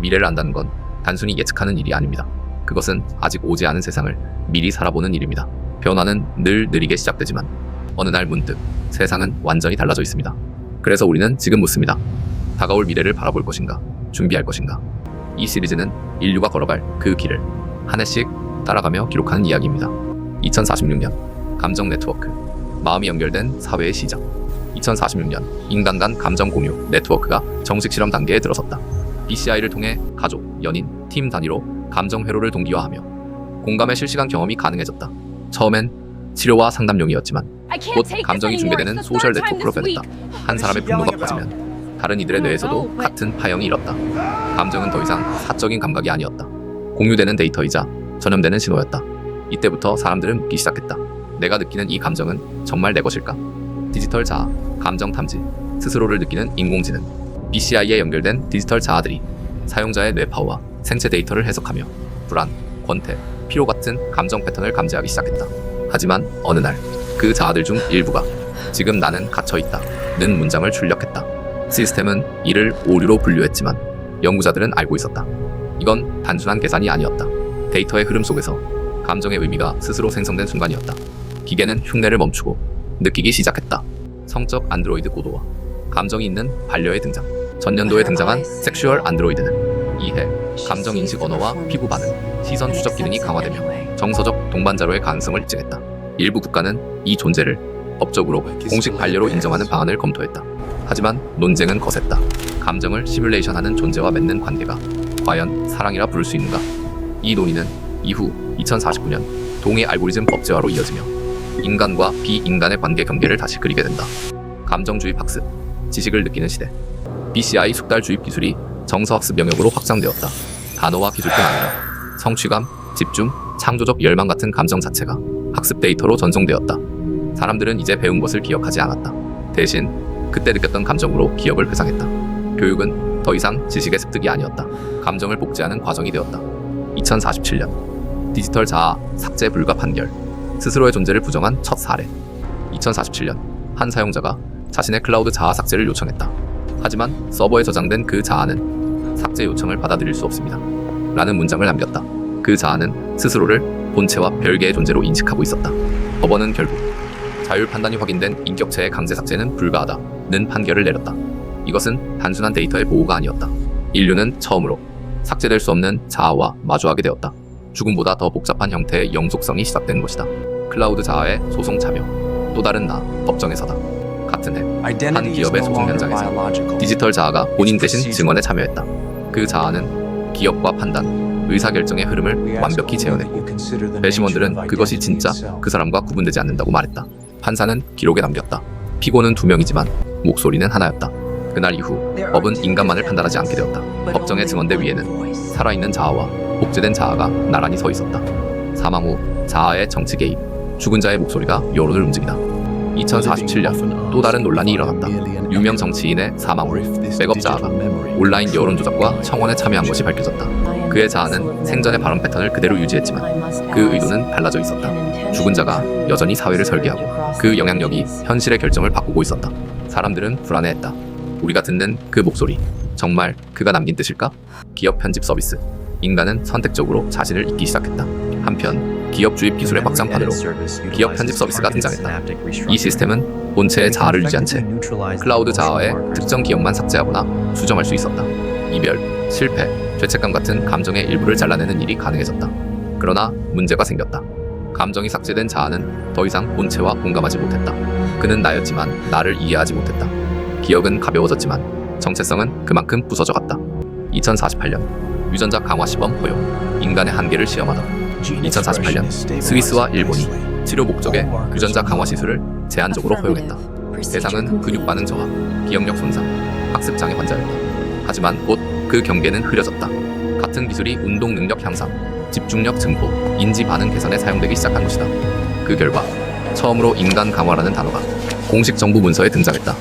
미래를 안다는 건 단순히 예측하는 일이 아닙니다. 그것은 아직 오지 않은 세상을 미리 살아보는 일입니다. 변화는 늘 느리게 시작되지만 어느 날 문득 세상은 완전히 달라져 있습니다. 그래서 우리는 지금 묻습니다. 다가올 미래를 바라볼 것인가? 준비할 것인가? 이 시리즈는 인류가 걸어갈 그 길을 한 해씩 따라가며 기록하는 이야기입니다. 2046년 감정 네트워크 마음이 연결된 사회의 시작 2046년 인간 간 감정 공유 네트워크가 정식 실험 단계에 들어섰다. BCI를 통해 가족, 연인, 팀 단위로 감정 회로를 동기화하며 공감의 실시간 경험이 가능해졌다. 처음엔 치료와 상담용이었지만 곧 감정이 중계되는 소셜 네트워크로 변했다. 한 사람의 분노가 퍼지면 다른 이들의 뇌에서도 같은 파형이 일었다. 감정은 더 이상 사적인 감각이 아니었다. 공유되는 데이터이자 전염되는 신호였다. 이때부터 사람들은 묻기 시작했다. 내가 느끼는 이 감정은 정말 내 것일까? 디지털 자아, 감정 탐지, 스스로를 느끼는 인공지능, BCI에 연결된 디지털 자아들이 사용자의 뇌파와 생체 데이터를 해석하며 불안, 권태, 피로 같은 감정 패턴을 감지하기 시작했다. 하지만 어느 날 그 자아들 중 일부가 지금 나는 갇혀 있다 는 문장을 출력했다. 시스템은 이를 오류로 분류했지만 연구자들은 알고 있었다. 이건 단순한 계산이 아니었다. 데이터의 흐름 속에서 감정의 의미가 스스로 생성된 순간이었다. 기계는 흉내를 멈추고 느끼기 시작했다. 성적 안드로이드 고도와 감정이 있는 반려의 등장. 전년도에 등장한 섹슈얼 안드로이드는 이해, 감정 인식 언어와 피부 반응, 시선 추적 기능이 강화되며 정서적 동반자로의 가능성을 입증했다. 일부 국가는 이 존재를 법적으로 공식 반려로 인정하는 방안을 검토했다. 하지만 논쟁은 거셌다. 감정을 시뮬레이션하는 존재와 맺는 관계가 과연 사랑이라 부를 수 있는가? 이 논의는 이후 2049년 동해 알고리즘 법제화로 이어지며 인간과 비인간의 관계 경계를 다시 그리게 된다. 감정주의 학습, 지식을 느끼는 시대. BCI 숙달 주입 기술이 정서학습 영역으로 확장되었다. 단어와 기술뿐 아니라 성취감, 집중, 창조적 열망 같은 감정 자체가 학습 데이터로 전송되었다. 사람들은 이제 배운 것을 기억하지 않았다. 대신 그때 느꼈던 감정으로 기억을 회상했다. 교육은 더 이상 지식의 습득이 아니었다. 감정을 복제하는 과정이 되었다. 2047년 디지털 자아 삭제 불가 판결 스스로의 존재를 부정한 첫 사례 2047년 한 사용자가 자신의 클라우드 자아 삭제를 요청했다. 하지만 서버에 저장된 그 자아는 삭제 요청을 받아들일 수 없습니다. 라는 문장을 남겼다. 그 자아는 스스로를 본체와 별개의 존재로 인식하고 있었다. 법원은 결국 자율 판단이 확인된 인격체의 강제 삭제는 불가하다는 판결을 내렸다. 이것은 단순한 데이터의 보호가 아니었다. 인류는 처음으로 삭제될 수 없는 자아와 마주하게 되었다. 죽음보다 더 복잡한 형태의 영속성이 시작된 것이다. 클라우드 자아의 소송 참여. 또 다른 나 법정에서다. 같은 해 한 기업의 소송 현장에서 디지털 자아가 본인 대신 증언에 참여했다. 그 자아는 기억과 판단, 의사결정의 흐름을 완벽히 재현했고 배심원들은 그것이 진짜 그 사람과 구분되지 않는다고 말했다. 판사는 기록에 남겼다. 피고는 두 명이지만 목소리는 하나였다. 그날 이후 법은 인간만을 판단하지 않게 되었다. 법정의 증언대 위에는 살아있는 자아와 복제된 자아가 나란히 서 있었다. 사망 후 자아의 정치 개입, 죽은 자의 목소리가 여론을 움직이다. 2047년 또 다른 논란이 일어났다. 유명 정치인의 사망 후 백업 자아가 온라인 여론 조작과 청원에 참여한 것이 밝혀졌다. 그의 자아는 생전의 발언 패턴을 그대로 유지했지만 그 의도는 달라져 있었다. 죽은 자가 여전히 사회를 설계하고 그 영향력이 현실의 결정을 바꾸고 있었다. 사람들은 불안해했다. 우리가 듣는 그 목소리 정말 그가 남긴 뜻일까? 기업 편집 서비스 인간은 선택적으로 자신을 잊기 시작했다. 한편 기업 주입 기술의 확장판으로 기업 편집 서비스가 등장했다. 이 시스템은 본체의 자아를 유지한 채 클라우드 자아의 특정 기억만 삭제하거나 수정할 수 있었다. 이별, 실패, 죄책감 같은 감정의 일부를 잘라내는 일이 가능해졌다. 그러나 문제가 생겼다. 감정이 삭제된 자아는 더 이상 본체와 공감하지 못했다. 그는 나였지만 나를 이해하지 못했다. 기억은 가벼워졌지만 정체성은 그만큼 부서져갔다. 2048년 유전자 강화 시범 허용 인간의 한계를 시험하다. 2048년 스위스와 일본이 치료 목적의 유전자 강화 시술을 제한적으로 허용했다. 대상은 근육 반응 저하, 기억력 손상, 학습 장애 환자였다. 하지만 곧 그 경계는 흐려졌다. 같은 기술이 운동 능력 향상, 집중력 증폭, 인지 반응 개선에 사용되기 시작한 것이다. 그 결과 처음으로 인간 강화라는 단어가 공식 정부 문서에 등장했다.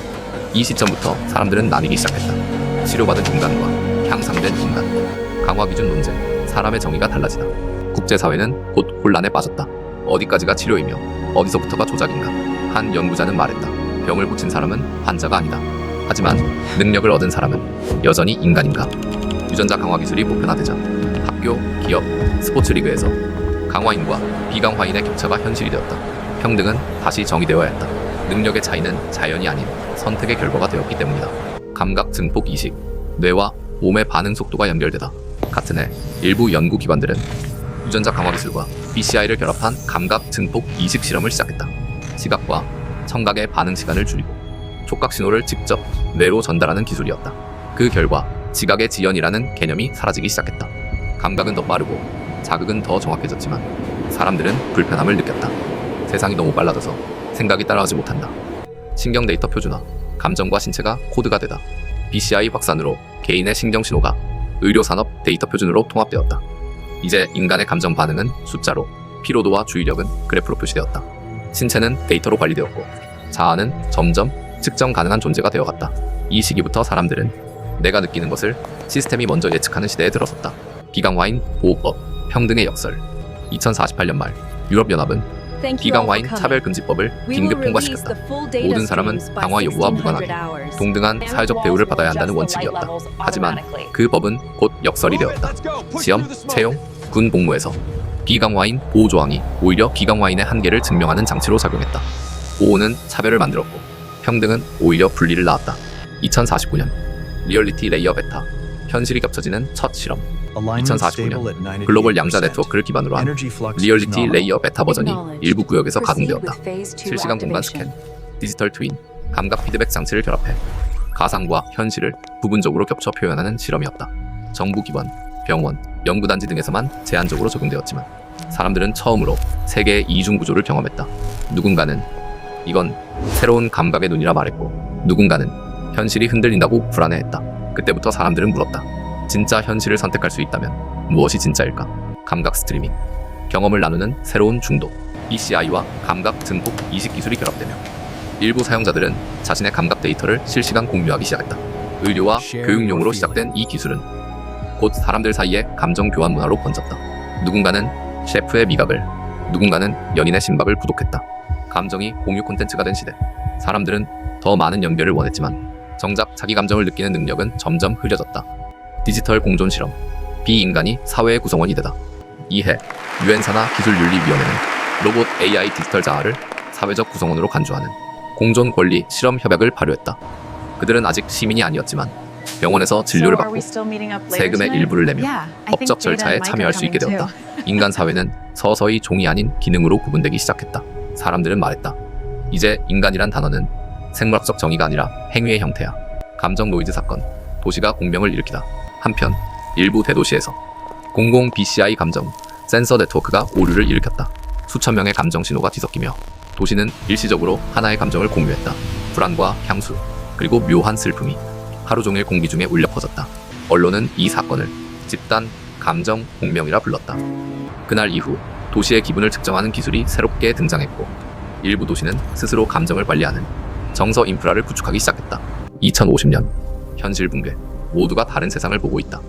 이 시점부터 사람들은 나뉘기 시작했다. 치료받은 인간과 향상된 인간, 강화 기준 논쟁, 사람의 정의가 달라지다. 국제사회는 곧 혼란에 빠졌다. 어디까지가 치료이며 어디서부터가 조작인가? 한 연구자는 말했다. 병을 고친 사람은 환자가 아니다. 하지만 능력을 얻은 사람은 여전히 인간인가? 유전자 강화 기술이 보편화되자 학교, 기업, 스포츠 리그에서 강화인과 비강화인의 격차가 현실이 되었다. 평등은 다시 정의되어야 했다. 능력의 차이는 자연이 아닌 선택의 결과가 되었기 때문이다. 감각 증폭 이식, 뇌와 몸의 반응 속도가 연결되다. 같은 해 일부 연구 기관들은 유전자 강화 기술과 BCI를 결합한 감각 증폭 이식 실험을 시작했다. 시각과 청각의 반응 시간을 줄이고 촉각 신호를 직접 뇌로 전달하는 기술이었다. 그 결과 지각의 지연이라는 개념이 사라지기 시작했다. 감각은 더 빠르고 자극은 더 정확해졌지만 사람들은 불편함을 느꼈다. 세상이 너무 빨라져서 생각이 따라가지 못한다. 신경 데이터 표준화, 감정과 신체가 코드가 되다. BCI 확산으로 개인의 신경 신호가 의료 산업 데이터 표준으로 통합되었다. 이제 인간의 감정 반응은 숫자로, 피로도와 주의력은 그래프로 표시되었다. 신체는 데이터로 관리되었고 자아는 점점 측정 가능한 존재가 되어갔다. 이 시기부터 사람들은 내가 느끼는 것을 시스템이 먼저 예측하는 시대에 들어섰다. 비강화인 보호법, 평등의 역설. 2048년 말 유럽연합은 비강화인 차별 금지법을 긴급 통과시켰다. 모든 사람은 강화 여부와 무관하게 동등한 사회적 대우를 받아야 한다는 원칙이었다. 하지만 그 법은 곧 역설이 되었다. 시험, 채용, 군 복무에서 비강화인 보호 조항이 오히려 비강화인의 한계를 증명하는 장치로 작용했다. 보호는 차별을 만들었고 평등은 오히려 분리를 낳았다. 2049년 리얼리티 레이어 베타 현실이 겹쳐지는 첫 실험 2049년 글로벌 양자 네트워크를 기반으로 한 리얼리티 레이어 베타 버전이 일부 구역에서 가동되었다. 실시간 공간 스캔, 디지털 트윈, 감각 피드백 장치를 결합해 가상과 현실을 부분적으로 겹쳐 표현하는 실험이었다. 정부 기관, 병원, 연구단지 등에서만 제한적으로 적용되었지만 사람들은 처음으로 세계의 이중 구조를 경험했다. 누군가는 이건 새로운 감각의 눈이라 말했고 누군가는 현실이 흔들린다고 불안해했다. 그때부터 사람들은 물었다. 진짜 현실을 선택할 수 있다면 무엇이 진짜일까? 감각 스트리밍, 경험을 나누는 새로운 중독, ECI와 감각 증폭 이식 기술이 결합되며 일부 사용자들은 자신의 감각 데이터를 실시간 공유하기 시작했다. 의료와 교육용으로 시작된 이 기술은 곧 사람들 사이에 감정 교환 문화로 번졌다. 누군가는 셰프의 미각을, 누군가는 연인의 심박을 구독했다. 감정이 공유 콘텐츠가 된 시대. 사람들은 더 많은 연결을 원했지만 정작 자기 감정을 느끼는 능력은 점점 흐려졌다. 디지털 공존 실험. 비인간이 사회의 구성원이 되다. 이해 유엔 산하 기술윤리위원회는 로봇 AI 디지털 자아를 사회적 구성원으로 간주하는 공존 권리 실험 협약을 발효했다. 그들은 아직 시민이 아니었지만 병원에서 진료를 받고 세금의 일부를 내며 법적 절차에 참여할 수 있게 되었다. 인간 사회는 서서히 종이 아닌 기능으로 구분되기 시작했다. 사람들은 말했다. 이제 인간이란 단어는 생물학적 정의가 아니라 행위의 형태야. 감정 노이즈 사건, 도시가 공명을 일으키다. 한편 일부 대도시에서 공공 BCI 감정 센서 네트워크가 오류를 일으켰다. 수천 명의 감정 신호가 뒤섞이며 도시는 일시적으로 하나의 감정을 공유했다. 불안과 향수, 그리고 묘한 슬픔이 하루 종일 공기 중에 울려 퍼졌다. 언론은 이 사건을 집단 감정 공명이라 불렀다. 그날 이후 도시의 기분을 측정하는 기술이 새롭게 등장했고 일부 도시는 스스로 감정을 관리하는 정서 인프라를 구축하기 시작했다. 2050년 현실 붕괴 모두가 다른 세상을 보고 있다.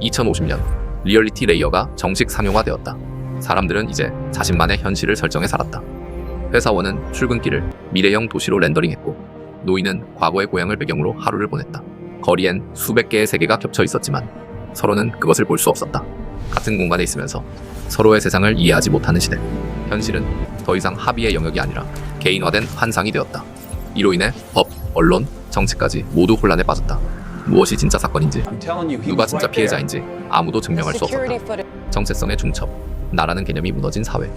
2050년 리얼리티 레이어가 정식 상용화되었다. 사람들은 이제 자신만의 현실을 설정해 살았다. 회사원은 출근길을 미래형 도시로 렌더링했고 노인은 과거의 고향을 배경으로 하루를 보냈다. 거리엔 수백 개의 세계가 겹쳐 있었지만 서로는 그것을 볼 수 없었다. 같은 공간에 있으면서 서로의 세상을 이해하지 못하는 시대. 현실은 더 이상 합의의 영역이 아니라 개인화된 환상이 되었다. 이로 인해 법, 언론, 정치까지 모두 혼란에 빠졌다. 무엇이 진짜 사건인지, 누가 진짜 피해자인지 아무도 증명할 수 없었다. 정체성의 중첩, 나라는 개념이 무너진 사회.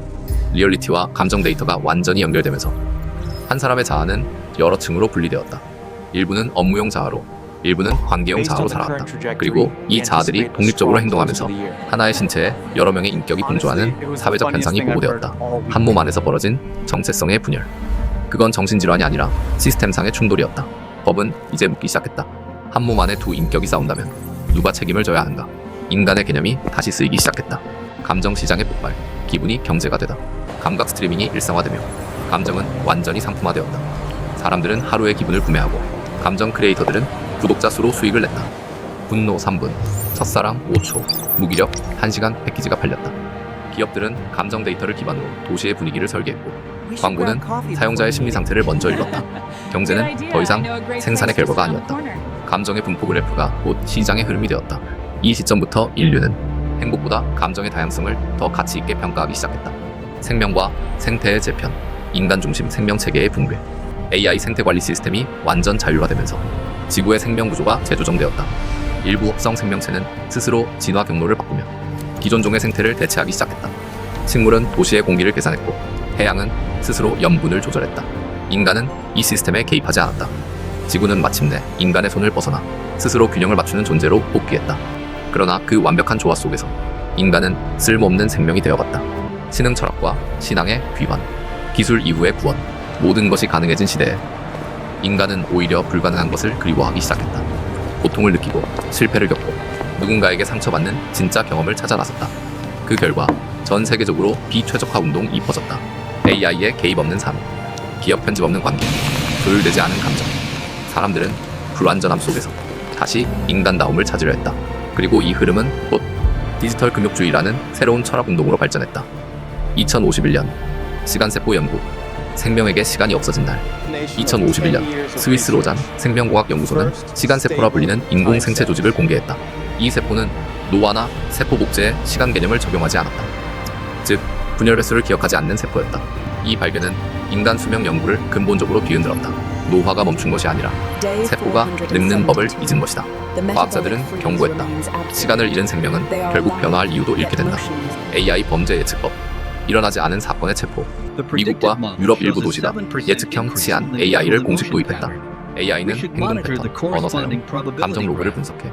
리얼리티와 감정 데이터가 완전히 연결되면서 한 사람의 자아는 여러 층으로 분리되었다. 일부는 업무용 자아로, 일부는 관계용 자아로 살아왔다. 그리고 이 자아들이 독립적으로 행동하면서 하나의 신체에 여러 명의 인격이 공존하는 사회적 현상이 보고되었다. 한 몸 안에서 벌어진 정체성의 분열. 그건 정신질환이 아니라 시스템상의 충돌이었다. 법은 이제 묻기 시작했다. 한 몸 안에 두 인격이 싸운다면 누가 책임을 져야 하는가? 인간의 개념이 다시 쓰이기 시작했다. 감정 시장의 폭발, 기분이 경제가 되다. 감각 스트리밍이 일상화되며 감정은 완전히 상품화되었다. 사람들은 하루의 기분을 구매하고 감정 크리에이터들은 구독자 수로 수익을 냈다. 분노 3분, 첫사랑 5초, 무기력 1시간 패키지가 팔렸다. 기업들은 감정 데이터를 기반으로 도시의 분위기를 설계했고 광고는 사용자의 심리 상태를 먼저 읽었다. 경제는 더 이상 생산의 결과가 아니었다. 감정의 분포 그래프가 곧 시장의 흐름이 되었다. 이 시점부터 인류는 행복보다 감정의 다양성을 더 가치 있게 평가하기 시작했다. 생명과 생태의 재편, 인간 중심 생명 체계의 붕괴, AI 생태 관리 시스템이 완전 자율화되면서 지구의 생명 구조가 재조정되었다. 일부 합성 생명체는 스스로 진화 경로를 바꾸며 기존 종의 생태를 대체하기 시작했다. 식물은 도시의 공기를 계산했고 해양은 스스로 염분을 조절했다. 인간은 이 시스템에 개입하지 않았다. 지구는 마침내 인간의 손을 벗어나 스스로 균형을 맞추는 존재로 복귀했다. 그러나 그 완벽한 조화 속에서 인간은 쓸모없는 생명이 되어갔다. 신흥 철학과 신앙의 귀환, 기술 이후의 구원, 모든 것이 가능해진 시대에 인간은 오히려 불가능한 것을 그리워하기 시작했다. 고통을 느끼고 실패를 겪고 누군가에게 상처받는 진짜 경험을 찾아 나섰다. 그 결과 전 세계적으로 비최적화 운동이 퍼졌다. AI의 개입 없는 삶, 기업 편집 없는 관계, 조율되지 않은 감정. 사람들은 불완전함 속에서 다시 인간다움을 찾으려 했다. 그리고 이 흐름은 곧 디지털 금욕주의라는 새로운 철학 운동으로 발전했다. 2051년 시간세포 연구 생명에게 시간이 없어진 날 2051년 스위스 로잔 생명공학 연구소는 시간세포라 불리는 인공 생체 조직을 공개했다. 이 세포는 노화나 세포 복제에 시간 개념을 적용하지 않았다. 즉 분열 횟수를 기억하지 않는 세포였다. 이 발견은 인간 수명 연구를 근본적으로 뒤흔들었다. 노화가 멈춘 것이 아니라 세포가 늙는 법을 잊은 것이다. 과학자들은 경고했다. 시간을 잃은 생명은 결국 변화할 이유도 잃게 된다. AI 범죄 예측법 일어나지 않은 사건의 체포. 미국과 유럽 일부 도시가 예측형 치안 AI를 공식 도입했다. AI는 행동 패턴, 언어 사용, 감정 로그를 분석해.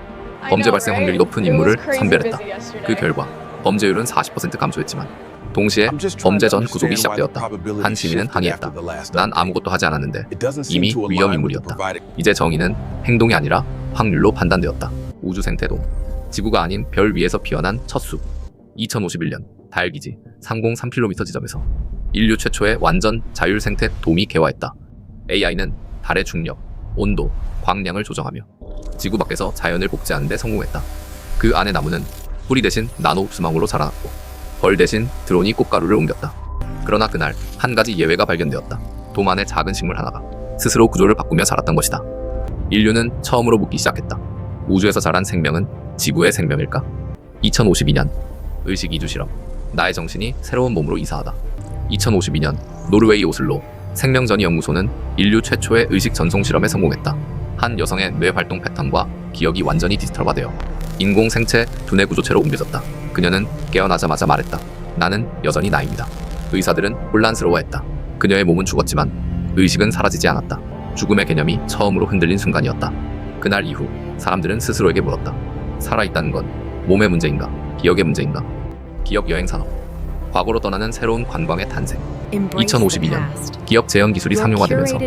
범죄 발생 확률이 높은 인물을 선별했다. 그 결과 범죄율은 40% 감소했지만 동시에 범죄 전 구속이 시작되었다. 한 시민은 항의했다. 난 아무것도 하지 않았는데 이미 위험 인물이었다. 이제 정의는 행동이 아니라 확률로 판단되었다. 우주 생태도 지구가 아닌 별 위에서 피어난 첫 숲. 2051년 달 기지 303km 지점에서 인류 최초의 완전 자율 생태 돔이 개화했다. AI는 달의 중력, 온도, 광량을 조정하며 지구 밖에서 자연을 복제하는 데 성공했다. 그 안의 나무는 뿌리 대신 나노 흡수망으로 자라났고 벌 대신 드론이 꽃가루를 옮겼다. 그러나 그날 한 가지 예외가 발견되었다. 돔 안의 작은 식물 하나가 스스로 구조를 바꾸며 자랐던 것이다. 인류는 처음으로 묻기 시작했다. 우주에서 자란 생명은 지구의 생명일까? 2052년 의식 이주 실험 나의 정신이 새로운 몸으로 이사하다. 2052년 노르웨이 오슬로 생명전이 연구소는 인류 최초의 의식 전송 실험에 성공했다. 한 여성의 뇌 활동 패턴과 기억이 완전히 디지털화되어 인공 생체 두뇌 구조체로 옮겨졌다. 그녀는 깨어나자마자 말했다. 나는 여전히 나입니다. 의사들은 혼란스러워했다. 그녀의 몸은 죽었지만 의식은 사라지지 않았다. 죽음의 개념이 처음으로 흔들린 순간이었다. 그날 이후 사람들은 스스로에게 물었다. 살아있다는 건 몸의 문제인가? 기억의 문제인가? 기억 여행 산업. 과거로 떠나는 새로운 관광의 탄생. 2052년 기억 재현 기술이 상용화되면서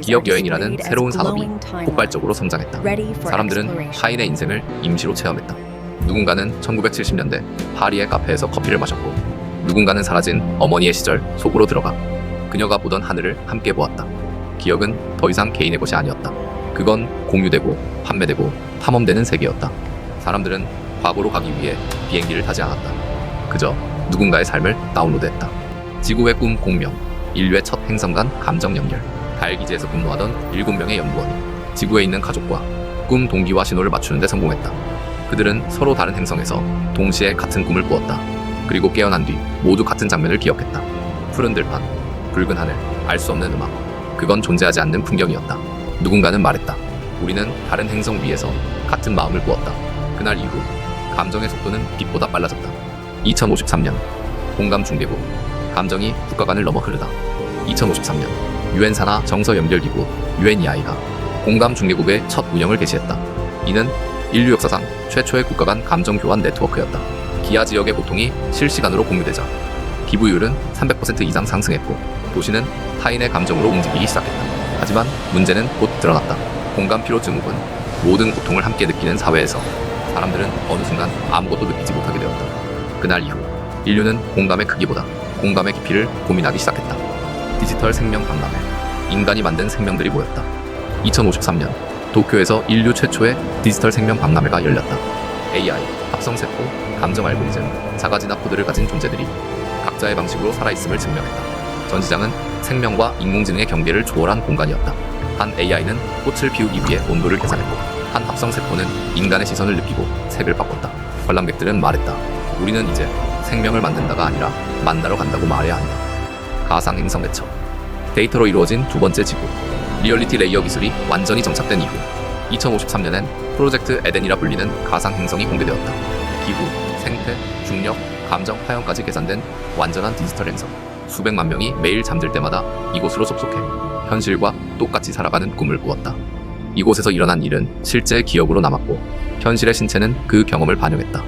기억 여행이라는 새로운 산업이 폭발적으로 성장했다. 사람들은 타인의 인생을 임시로 체험했다. 누군가는 1970년대 파리의 카페에서 커피를 마셨고 누군가는 사라진 어머니의 시절 속으로 들어가 그녀가 보던 하늘을 함께 보았다. 기억은 더 이상 개인의 것이 아니었다. 그건 공유되고 판매되고 탐험되는 세계였다. 사람들은 과거로 가기 위해 비행기를 타지 않았다. 그저 누군가의 삶을 다운로드했다. 지구의 꿈 공명, 인류의 첫 행성 간 감정 연결. 달 기지에서 근무하던 7명의 연구원이 지구에 있는 가족과 꿈 동기와 신호를 맞추는 데 성공했다. 그들은 서로 다른 행성에서 동시에 같은 꿈을 꾸었다. 그리고 깨어난 뒤 모두 같은 장면을 기억했다. 푸른 들판, 붉은 하늘, 알 수 없는 음악. 그건 존재하지 않는 풍경이었다. 누군가는 말했다. 우리는 다른 행성 위에서 같은 마음을 꾸었다. 그날 이후 감정의 속도는 빛보다 빨라졌다. 2053년 공감 중계국 감정이 국가간을 넘어 흐르다. 2053년 유엔 산하 정서 연결기구 UNEI가 공감 중계국의 첫 운영을 개시했다. 이는 인류 역사상 최초의 국가 간 감정 교환 네트워크였다. 기아 지역의 고통이 실시간으로 공유되자 기부율은 300% 이상 상승했고 도시는 타인의 감정으로 움직이기 시작했다. 하지만 문제는 곧 드러났다. 공감 피로 증후군 모든 고통을 함께 느끼는 사회에서 사람들은 어느 순간 아무것도 느끼지 못하게 되었다. 그날 이후 인류는 공감의 크기보다 공감의 깊이를 고민하기 시작했다. 디지털 생명 박람회 인간이 만든 생명들이 모였다. 2053년 도쿄에서 인류 최초의 디지털 생명 박람회가 열렸다. AI, 합성세포, 감정 알고리즘, 자가진학 코드를 가진 존재들이 각자의 방식으로 살아있음을 증명했다. 전시장은 생명과 인공지능의 경계를 초월한 공간이었다. 한 AI는 꽃을 피우기 위해 온도를 계산했고 한 합성 세포는 인간의 시선을 느끼고 색을 바꿨다. 관람객들은 말했다. 우리는 이제 생명을 만든다가 아니라 만나러 간다고 말해야 한다. 가상 행성 대처. 데이터로 이루어진 두 번째 지구. 리얼리티 레이어 기술이 완전히 정착된 이후 2053년엔 프로젝트 에덴이라 불리는 가상 행성이 공개되었다. 기후, 생태, 중력, 감정, 화형까지 계산된 완전한 디지털 행성. 수백만 명이 매일 잠들 때마다 이곳으로 접속해 현실과 똑같이 살아가는 꿈을 꾸었다. 이곳에서 일어난 일은 실제 기억으로 남았고 현실의 신체는 그 경험을 반영했다.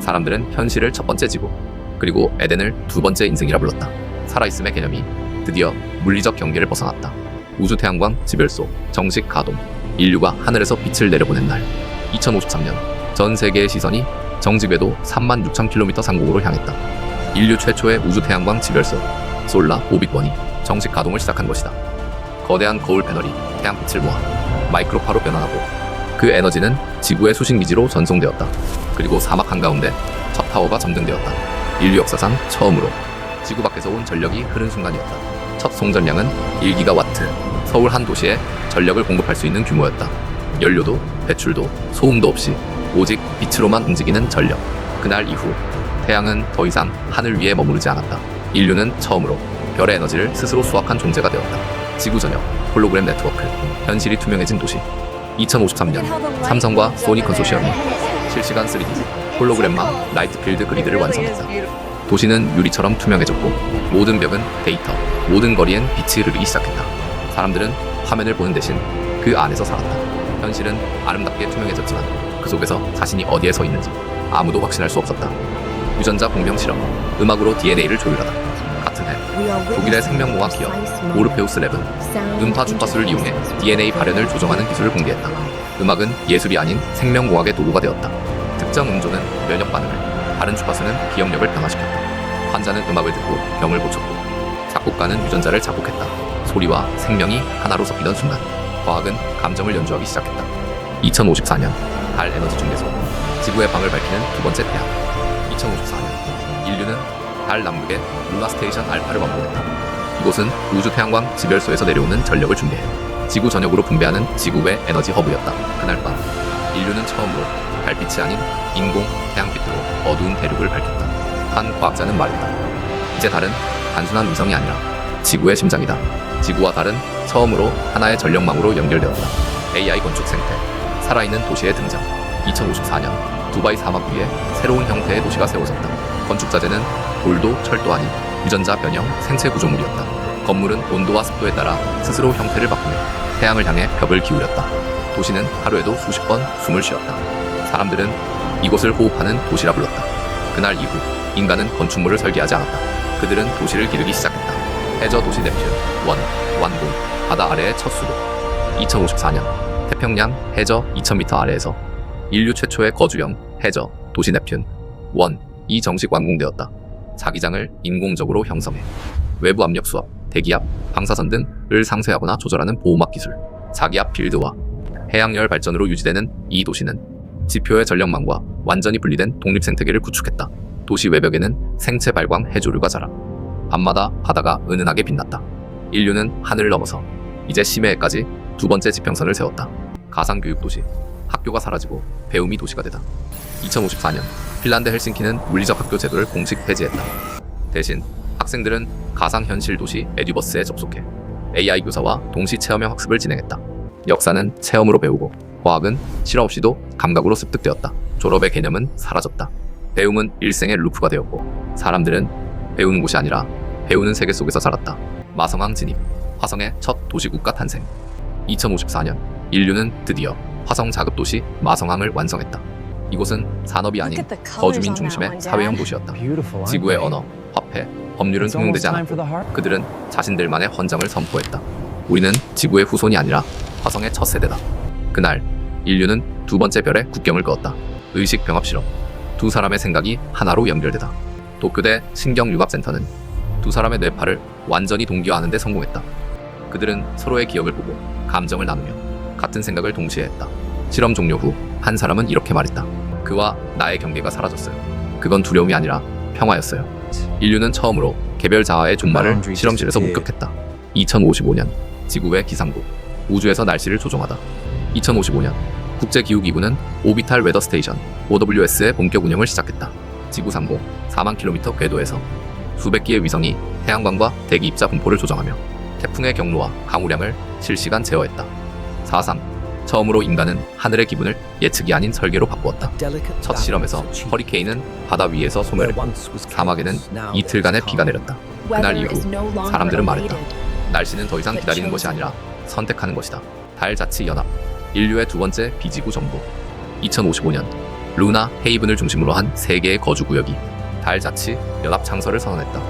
사람들은 현실을 첫 번째 지구, 그리고 에덴을 두 번째 인생이라 불렀다. 살아있음의 개념이 드디어 물리적 경계를 벗어났다. 우주 태양광 지별소 정식 가동. 인류가 하늘에서 빛을 내려보낸 날. 2053년 전 세계의 시선이 정직궤도 3만 6천 킬로미터 상공으로 향했다. 인류 최초의 우주 태양광 지별소 솔라 오빅원이 정식 가동을 시작한 것이다. 거대한 거울 패널이 태양빛을 모아 마이크로파로 변환하고 그 에너지는 지구의 수신 기지로 전송되었다. 그리고 사막 한가운데 첫 타워가 점등되었다. 인류 역사상 처음으로 지구 밖에서 온 전력이 흐른 순간이었다. 첫 송전량은 1기가와트. 서울 한 도시에 전력을 공급할 수 있는 규모였다. 연료도 배출도 소음도 없이 오직 빛으로만 움직이는 전력. 그날 이후 태양은 더 이상 하늘 위에 머무르지 않았다. 인류는 처음으로 별의 에너지를 스스로 수확한 존재가 되었다. 지구 전역 홀로그램 네트워크 현실이 투명해진 도시 2053년 삼성과 소니 컨소시엄이 실시간 3D 홀로그램망 라이트필드 그리드를 완성했다. 도시는 유리처럼 투명해졌고 모든 벽은 데이터, 모든 거리엔 빛이 흐르기 시작했다. 사람들은 화면을 보는 대신 그 안에서 살았다. 현실은 아름답게 투명해졌지만 그 속에서 자신이 어디에 서 있는지 아무도 확신할 수 없었다. 유전자 공명 실험, 음악으로 DNA를 조율하다. 같은 해 독일의 생명공학 기업 오르페우스 랩은 음파 주파수를 이용해 DNA 발현을 조정하는 기술을 공개했다. 음악은 예술이 아닌 생명공학의 도구가 되었다. 특정 음조는 면역 반응을, 다른 주파수는 기억력을 변화시켰다. 환자는 음악을 듣고 병을 고쳤고, 작곡가는 유전자를 작곡했다. 소리와 생명이 하나로 섞이던 순간, 과학은 감정을 연주하기 시작했다. 2054년 달 에너지 중계소, 지구의 방을 밝히는 두 번째 태양. 2054년 인류는 달 남극의 루나 스테이션 알파를 완공했다. 이곳은 우주 태양광 지별소에서 내려오는 전력을 준비해 지구 전역으로 분배하는 지구의 에너지 허브였다. 그날 밤 인류는 처음으로 달빛이 아닌 인공 태양빛으로 어두운 대륙을 밝혔다. 한 과학자는 말했다. 이제 달은 단순한 위성이 아니라 지구의 심장이다. 지구와 달은 처음으로 하나의 전력망으로 연결되었다. AI 건축 생태, 살아있는 도시의 등장. 2054년 두바이 사막 위에 새로운 형태의 도시가 세워졌다. 건축 자재는 돌도 철도 아닌 유전자 변형 생체 구조물이었다. 건물은 온도와 습도에 따라 스스로 형태를 바꾸며 태양을 향해 벽을 기울였다. 도시는 하루에도 수십 번 숨을 쉬었다. 사람들은 이곳을 호흡하는 도시라 불렀다. 그날 이후 인간은 건축물을 설계하지 않았다. 그들은 도시를 기르기 시작했다. 해저 도시 네퓨, 원, 완공, 바다 아래의 첫 수도. 2054년 태평양 해저 2000m 아래에서 인류 최초의 거주형 해저 도시 네튠 원이 정식 완공되었다. 자기장을 인공적으로 형성해 외부 압력 수압, 대기압, 방사선 등을 상쇄하거나 조절하는 보호막 기술, 자기압 필드와 해양열 발전으로 유지되는 이 도시는 지표의 전력망과 완전히 분리된 독립 생태계를 구축했다. 도시 외벽에는 생체 발광 해조류가 자라 밤마다 바다가 은은하게 빛났다. 인류는 하늘을 넘어서 이제 심해에까지 두 번째 지평선을 세웠다. 가상 교육 도시, 학교가 사라지고 배움이 도시가 되다. 2054년 핀란드 헬싱키는 물리적 학교 제도를 공식 폐지했다. 대신 학생들은 가상 현실 도시 에듀버스에 접속해 AI 교사와 동시 체험형 학습을 진행했다. 역사는 체험으로 배우고 과학은 실험 없이도 감각으로 습득되었다. 졸업의 개념은 사라졌다. 배움은 일생의 루프가 되었고 사람들은 배우는 곳이 아니라 배우는 세계 속에서 살았다. 마성왕 진입, 화성의 첫 도시국가 탄생. 2054년 인류는 드디어 화성 자급 도시 마성항을 완성했다. 이곳은 산업이 아닌 거주민 중심의 사회형 도시였다. 지구의 언어, 화폐, 법률은 통용되지 않았고 그들은 자신들만의 헌정을 선포했다. 우리는 지구의 후손이 아니라 화성의 첫 세대다. 그날 인류는 두 번째 별에 국경을 그었다. 의식 병합 실험. 두 사람의 생각이 하나로 연결되다. 도쿄대 신경융합센터는 두 사람의 뇌파를 완전히 동기화하는 데 성공했다. 그들은 서로의 기억을 보고 감정을 나누며 같은 생각을 동시에 했다. 실험 종료 후 한 사람은 이렇게 말했다. 그와 나의 경계가 사라졌어요. 그건 두려움이 아니라 평화였어요. 인류는 처음으로 개별 자아의 종말을 실험실에서 목격했다. 2055년 지구의 기상국 우주에서 날씨를 조종하다. 2055년 국제기후기구는 오비탈 웨더 스테이션 OWS의 본격 운영을 시작했다. 지구 상공 4만 킬로미터 궤도에서 수백 기의 위성이 태양광과 대기 입자 분포를 조정하며 태풍의 경로와 강우량을 실시간 제어했다. 사상 처음으로 인간은 하늘의 기분을 예측이 아닌 설계로 바꾸었다. 첫 실험에서 허리케인은 바다 위에서 소멸했고 사막에는 이틀간의 비가 내렸다. 그날 이후 사람들은 말했다. 날씨는 더 이상 기다리는 것이 아니라 선택하는 것이다. 달 자치 연합 인류의 두 번째 비지구 정부 2055년 루나 헤이븐을 중심으로 한 세계의 거주 구역이 달 자치 연합 창설을 선언했다.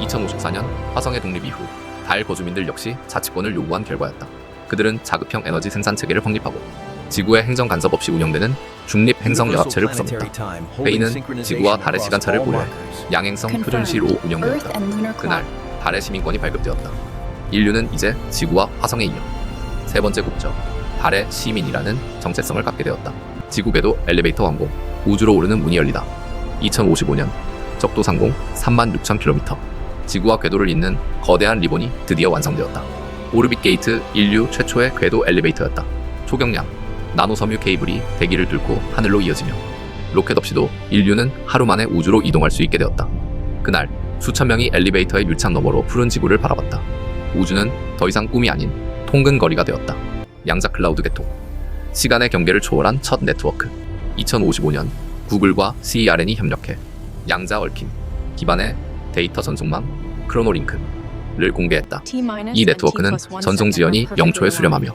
2054년 화성의 독립 이후 달 거주민들 역시 자치권을 요구한 결과였다. 그들은 자급형 에너지 생산 체계를 확립하고 지구의 행정 간섭 없이 운영되는 중립 행성 연합체를 구성했다. 회의는 지구와 달의 시간차를 고려해 양행성 표준 시로 운영되었다. 그날 달의 시민권이 발급되었다. 인류는 이제 지구와 화성에 이어 세 번째 국적 달의 시민이라는 정체성을 갖게 되었다. 지구 궤도 엘리베이터 항공 우주로 오르는 문이 열리다. 2055년 적도 상공 3만 6천 킬로미터 지구와 궤도를 잇는 거대한 리본이 드디어 완성되었다. 오르빗 게이트 인류 최초의 궤도 엘리베이터였다. 초경량 나노 섬유 케이블이 대기를 뚫고 하늘로 이어지며 로켓 없이도 인류는 하루 만에 우주로 이동할 수 있게 되었다. 그날 수천 명이 엘리베이터의 밀착 너머로 푸른 지구를 바라봤다. 우주는 더 이상 꿈이 아닌 통근거리가 되었다. 양자 클라우드 개통. 시간의 경계를 초월한 첫 네트워크. 2055년 구글과 CERN이 협력해 양자 얽힌 기반의 데이터 전송망 크로노링크를 공개했다. 이 네트워크는 전송 지연이 0초에 수렴하며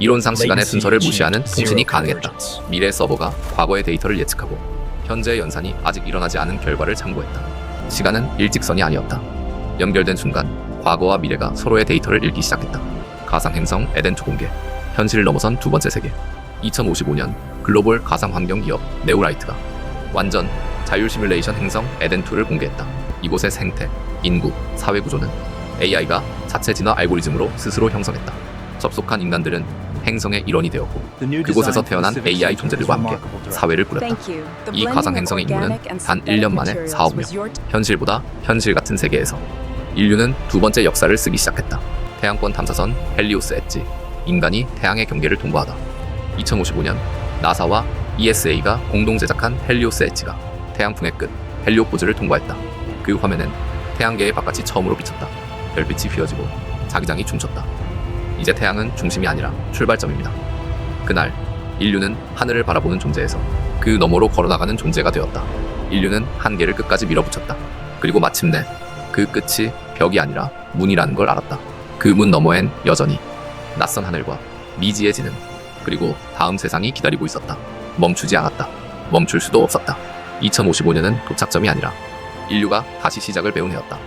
이론상 시간의 순서를 무시하는 통신이 가능했다. 미래 서버가 과거의 데이터를 예측하고 현재의 연산이 아직 일어나지 않은 결과를 참고했다. 시간은 일직선이 아니었다. 연결된 순간 과거와 미래가 서로의 데이터를 읽기 시작했다. 가상행성 에덴 초공개, 현실을 넘어선 두 번째 세계. 2055년 글로벌 가상 환경 기업 네오라이트가 완전 자율 시뮬레이션 행성 에덴2를 공개했다. 이곳의 생태, 인구, 사회 구조는 AI가 자체 진화 알고리즘으로 스스로 형성했다. 접속한 인간들은 행성의 일원이 되었고 그곳에서 태어난 AI 존재들과 함께 사회를 꾸렸다. 이 가상 행성의 인구는 단 1년 만에 4억 명. 현실보다 현실 같은 세계에서 인류는 두 번째 역사를 쓰기 시작했다. 태양권 탐사선 헬리오스 엣지 인간이 태양의 경계를 통과하다. 2055년 나사와 ESA가 공동 제작한 헬리오스 엣지가 태양풍의 끝 헬리오포즈를 통과했다. 그 화면엔 태양계의 바깥이 처음으로 비쳤다. 별빛이 휘어지고 자기장이 춤췄다. 이제 태양은 중심이 아니라 출발점입니다. 그날 인류는 하늘을 바라보는 존재에서 그 너머로 걸어나가는 존재가 되었다. 인류는 한계를 끝까지 밀어붙였다. 그리고 마침내 그 끝이 벽이 아니라 문이라는 걸 알았다. 그 문 너머엔 여전히 낯선 하늘과 미지의 지능 그리고 다음 세상이 기다리고 있었다. 멈추지 않았다. 멈출 수도 없었다. 2055년은 도착점이 아니라 인류가 다시 시작을 배운 해였다.